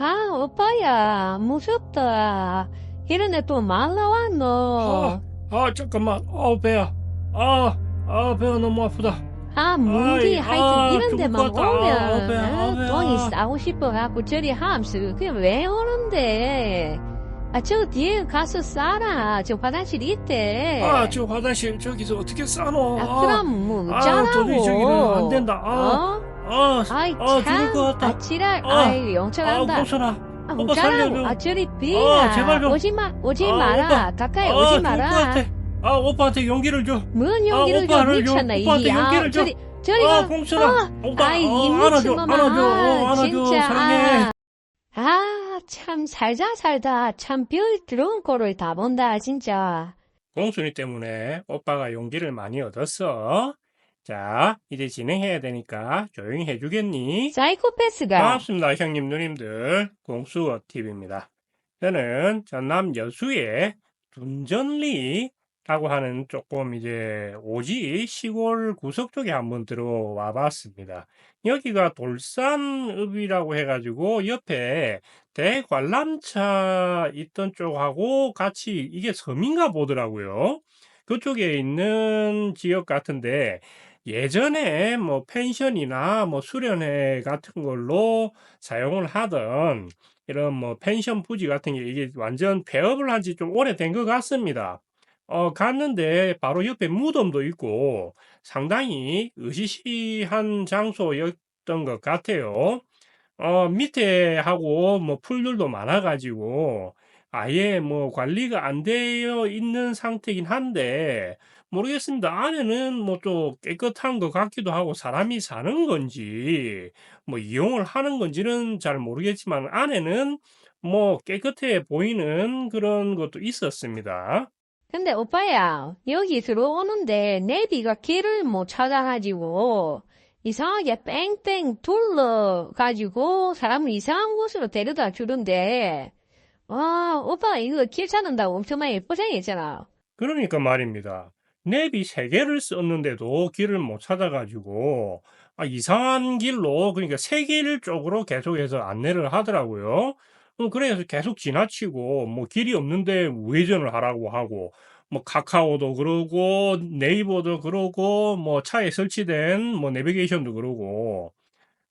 아, 오빠야, 무섭다. 이런데 또말 나왔노. 아, 아, 잠깐만. 아, 배야. 아, 아, 배가 너무 아프다. 아, 무기 아이, 하여튼 아, 이런 죽을 데만 것 같다. 아, 오면 배야, 아, 어, 배야. 똥이 싸고 싶어갖고 저리 함수. 그게 왜 오는데? 아, 저 뒤에 가서 싸라. 저 화장실 있대. 아, 저 화장실 저기서 어떻게 싸노? 아, 그럼 뭐 아, 어쩌라고. 도저히 저기는 안 된다. 아, 어? 아, 아이, 아, 죽을 참. 것 같다. 아, 지랄. 아, 아이, 아. 공선아. 아, 오빠 오자라고. 살려줘. 아, 저리 아, 비가. 제발 좀. 오지 마, 오지 아, 마라. 오빠. 가까이 아, 오지 죽을 마라. 것 같아. 아, 오빠한테 용기를 줘. 뭔 용기를 줘 오빠를 요- 미쳤나 오빠한테 이게 아 용기를 줘. 저리 저리 아, 가 공선아. 아, 오빠, 아이 어, 이 안아줘, 미친놈아 안아줘, 어, 안아줘. 진짜 사랑해. 아참 살자 살다 참 별 들어온 꼴을 다 본다 진짜 공순이 때문에 오빠가 용기를 많이 얻었어. 자, 이제 진행해야 되니까 조용히 해주겠니? 사이코패스가 반갑습니다, 형님, 누님들. 공수어 TV입니다. 저는 전남 여수의 둔전리라고 하는 조금 이제 오지 시골 구석 쪽에 한번 들어와 봤습니다. 여기가 돌산읍이라고 해가지고 옆에 대관람차 있던 쪽하고 같이 이게 섬인가 보더라고요. 그쪽에 있는 지역 같은데 예전에 뭐 펜션이나 뭐 수련회 같은 걸로 사용을 하던 이런 뭐 펜션 부지 같은 게 이게 완전 폐업을 한 지 좀 오래된 것 같습니다. 어, 갔는데 바로 옆에 무덤도 있고 상당히 으시시한 장소였던 것 같아요. 어, 밑에 하고 뭐 풀들도 많아가지고 아예 뭐 관리가 안 되어 있는 상태긴 한데 모르겠습니다. 안에는 뭐 좀 깨끗한 것 같기도 하고 사람이 사는 건지 뭐 이용을 하는 건지는 잘 모르겠지만 안에는 뭐 깨끗해 보이는 그런 것도 있었습니다. 근데 오빠야 여기 들어오는데 내비가 길을 못 찾아가지고 이상하게 뺑뺑 둘러가지고 사람을 이상한 곳으로 데려다 주던데 와 오빠 이거 길 찾는다고 엄청 많이 고생했잖아 그러니까 말입니다. 내비 세 개를 썼는데도 길을 못 찾아가지고 아, 이상한 길로 그러니까 세 길 쪽으로 계속해서 안내를 하더라고요. 어, 그래서 계속 지나치고 뭐 길이 없는데 우회전을 하라고 하고 뭐 카카오도 그러고 네이버도 그러고 뭐 차에 설치된 뭐 내비게이션도 그러고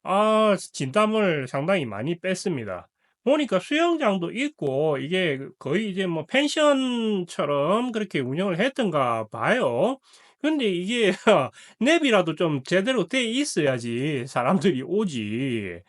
아 진땀을 상당히 많이 뺐습니다. 보니까 수영장도 있고 이게 거의 이제 뭐 펜션처럼 그렇게 운영을 했던가 봐요. 근데 이게 내비라도 좀 제대로 돼 있어야지 사람들이 오지.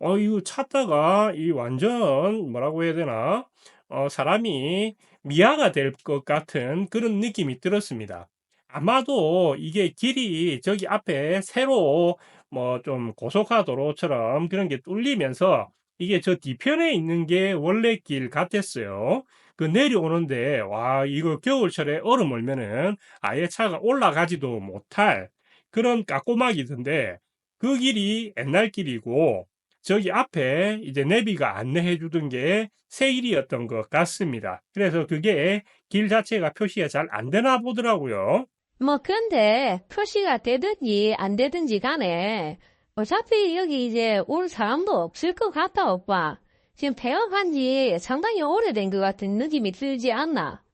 어, 이거 찾다가 이 완전 뭐라고 해야 되나? 어, 사람이 미아가 될 것 같은 그런 느낌이 들었습니다. 아마도 이게 길이 저기 앞에 새로 뭐 좀 고속화도로처럼 그런 게 뚫리면서 이게 저 뒤편에 있는 게 원래 길 같았어요. 그 내려오는데 와 이거 겨울철에 얼음 얼면은 아예 차가 올라가지도 못할 그런 까꼬막이던데 그 길이 옛날 길이고 저기 앞에 이제 내비가 안내해 주던 게 새 길이었던 것 같습니다. 그래서 그게 길 자체가 표시가 잘 안 되나 보더라고요. 뭐 근데 표시가 되든지 안 되든지 간에 어차피 여기 이제 올 사람도 없을 것 같아 오빠. 지금 폐업한 지 상당히 오래된 것 같은 느낌이 들지 않나?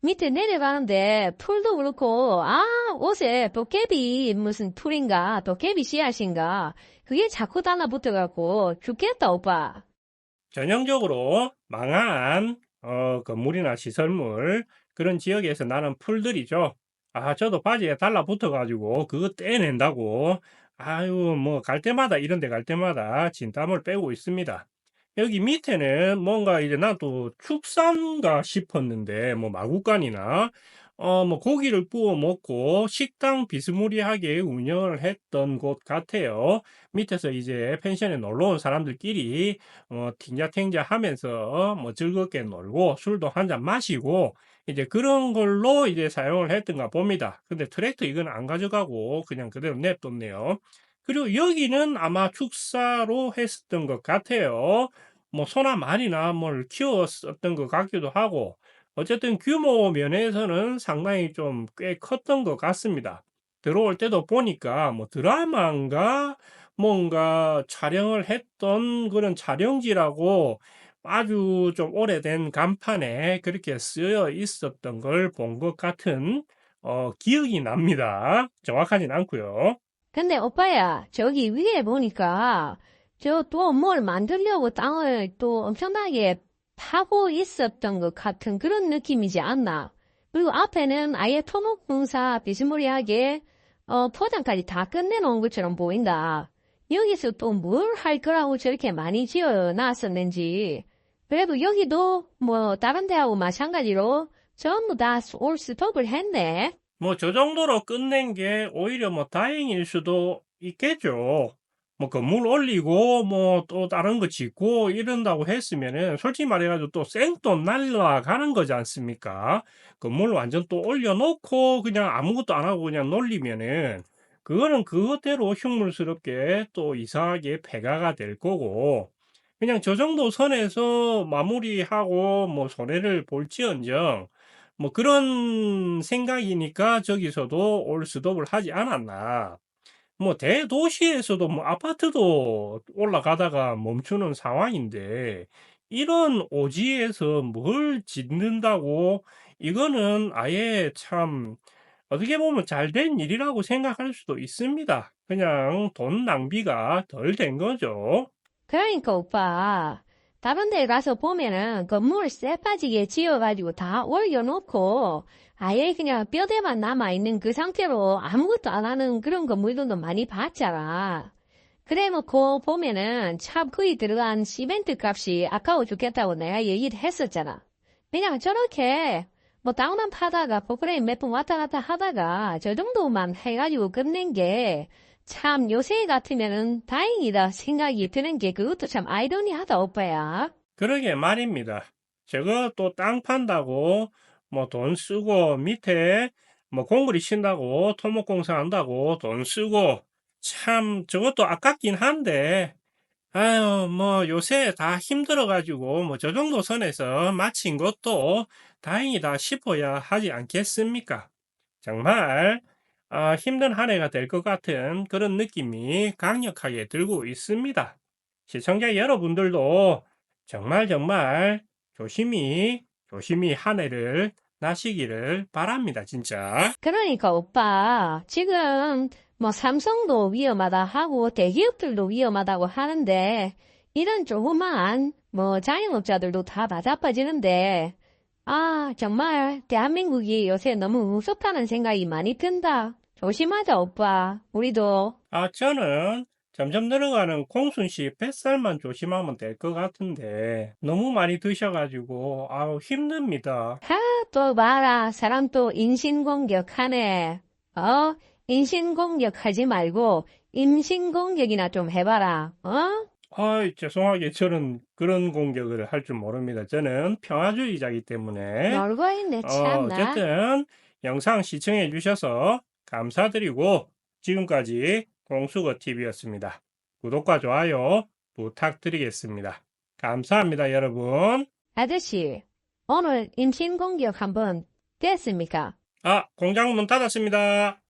밑에 내려가는데 풀도 그렇고 아 옷에 도깨비 무슨 풀인가? 도깨비 씨앗인가? 그게 자꾸 달라붙어갖고 죽겠다 오빠. 전형적으로 망한 어, 건물이나 시설물 그런 지역에서 나는 풀들이죠. 아, 저도 바지에 달라붙어가지고 그거 떼낸다고 아유 뭐 갈 때마다 이런 데 갈 때마다 진땀을 빼고 있습니다. 여기 밑에는 뭔가 이제 나도 축산가 싶었는데 뭐 마구간이나 어 뭐 고기를 구워 먹고 식당 비스무리하게 운영을 했던 곳 같아요. 밑에서 이제 펜션에 놀러 온 사람들끼리 어 팅자탱자 하면서 뭐 즐겁게 놀고 술도 한 잔 마시고 이제 그런 걸로 이제 사용을 했던가 봅니다. 근데 트랙터 이건 안 가져가고 그냥 그대로 냅뒀네요. 그리고 여기는 아마 축사로 했었던 것 같아요. 뭐 소나 말이나 뭘 키웠었던 것 같기도 하고 어쨌든 규모 면에서는 상당히 좀 꽤 컸던 것 같습니다. 들어올 때도 보니까 뭐 드라마인가 뭔가 촬영을 했던 그런 촬영지라고 아주 좀 오래된 간판에 그렇게 쓰여 있었던 걸 본 것 같은 어, 기억이 납니다. 정확하진 않고요. 근데 오빠야, 저기 위에 보니까 저 또 뭘 만들려고 땅을 또 엄청나게 파고 있었던 것 같은 그런 느낌이지 않나? 그리고 앞에는 아예 토목공사 비스무리하게 어, 포장까지 다 끝내놓은 것처럼 보인다. 여기서 또 뭘 할 거라고 저렇게 많이 지어 놨었는지. 그래도 여기도 뭐 다른 데하고 마찬가지로 전부 다 올 스톱을 했네. 뭐 저 정도로 끝낸 게 오히려 뭐 다행일 수도 있겠죠. 뭐 건물 올리고 뭐 또 다른 거 짓고 이런다고 했으면은 솔직히 말해가지고 또 생돈 날라가는 거지 않습니까? 건물 완전 또 올려놓고 그냥 아무것도 안 하고 그냥 놀리면은 그거는 그것대로 흉물스럽게 또 이상하게 폐가가 될 거고 그냥 저 정도 선에서 마무리하고 뭐 손해를 볼지언정 뭐 그런 생각이니까 저기서도 올 스톱을 하지 않았나. 뭐 대도시에서도 뭐 아파트도 올라가다가 멈추는 상황인데 이런 오지에서 뭘 짓는다고 이거는 아예 참 어떻게 보면 잘 된 일이라고 생각할 수도 있습니다. 그냥 돈 낭비가 덜 된 거죠. 그러니까 오빠, 다른 데 가서 보면은 건물 쎄빠지게 지어가지고 다 올려놓고 아예 그냥 뼈대만 남아있는 그 상태로 아무것도 안 하는 그런 건물들도 많이 봤잖아. 그래 놓고 보면은 참 거기 들어간 시멘트 값이 아까워 죽겠다고 내가 얘기를 했었잖아. 그냥 저렇게 뭐 땅만 파다가 포크레인 몇 번 왔다 갔다 하다가 저 정도만 해가지고 끝낸 게 참 요새 같으면은 다행이다 생각이 드는 게 그것도 참 아이러니하다 오빠야. 그러게 말입니다. 저거 또 땅 판다고 뭐 돈 쓰고 밑에 뭐 공구리 친다고 토목공사 한다고 돈 쓰고 참 저것도 아깝긴 한데 아유 뭐 요새 다 힘들어가지고 뭐 저 정도 선에서 마친 것도 다행이다 싶어야 하지 않겠습니까? 정말 아, 힘든 한 해가 될 것 같은 그런 느낌이 강력하게 들고 있습니다. 시청자 여러분들도 정말 정말 조심히 조심히 한 해를 나시기를 바랍니다, 진짜. 그러니까 오빠 지금 뭐 삼성도 위험하다 하고 대기업들도 위험하다고 하는데 이런 조그만 뭐 자영업자들도 다 바자빠지는데 아 정말 대한민국이 요새 너무 무섭다는 생각이 많이 든다. 조심하자 오빠. 우리도 아, 저는 점점 늘어가는 공순 씨 뱃살만 조심하면 될 것 같은데 너무 많이 드셔가지고 아우 힘듭니다. 또 봐라 사람 또 인신공격하네. 어? 인신공격하지 말고 임신공격이나 좀 해봐라. 어? 아이, 죄송하게 저는 그런 공격을 할 줄 모릅니다. 저는 평화주의자이기 때문에. 놀고 있네 어, 참나. 어쨌든 영상 시청해 주셔서 감사드리고 지금까지 공수거 TV였습니다. 구독과 좋아요 부탁드리겠습니다. 감사합니다, 여러분. 아저씨 오늘 임신 공격 한번 됐습니까? 아, 공장 문 닫았습니다.